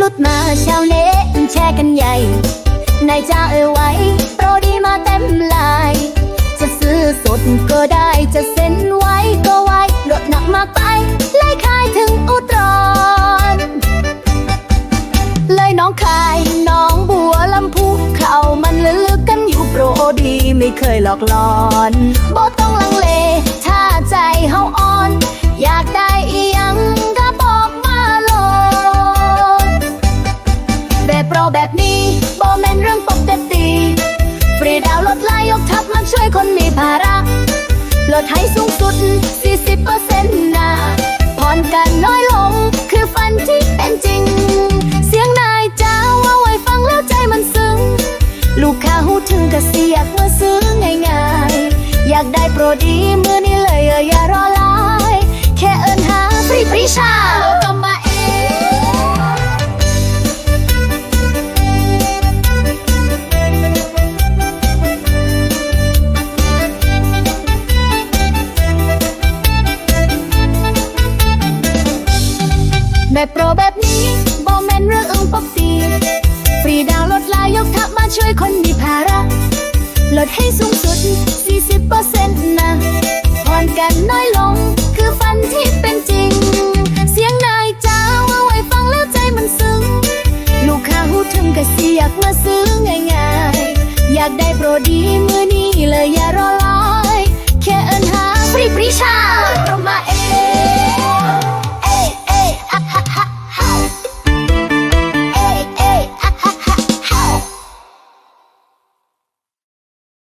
หลุดมาชาวเน็ตแชร์กันใหญ่ นายจ้าเอ่ยไว้ ไม่เคยหลอกหลอนบ่ต้องลังเล ถ้าใจเฮาอ่อน อยากได้อีหยังก็บอกมาโลดแบบเราแบบนี้บ่แมนเรื่องปกติฟรีดาวลดไลน์ยกทับมาช่วยคนมีภาระ ถึงกระเสียกมาซื้อง่ายๆ อยากได้โปรดีมือนี้เลยเอออย่ารอลาย แค่เอินหาฟรีฟรีชาก็มาเองแบบโปรแบบนี้บอแมนเรื่องอึงปกติ ดให้สูงสุด 40%นะผ่อนกันน้อยลง คือฝันที่เป็นจริง เสียงนายจ้าว่าไว้ฟังแล้วใจมันซึ้ง ลูกค้าหูถึงกะเสียกมาซื้อง่ายๆ อยากได้โปรดีมือนี้เลยอย่ารอลอย แค่เอินหาปรีปรีชา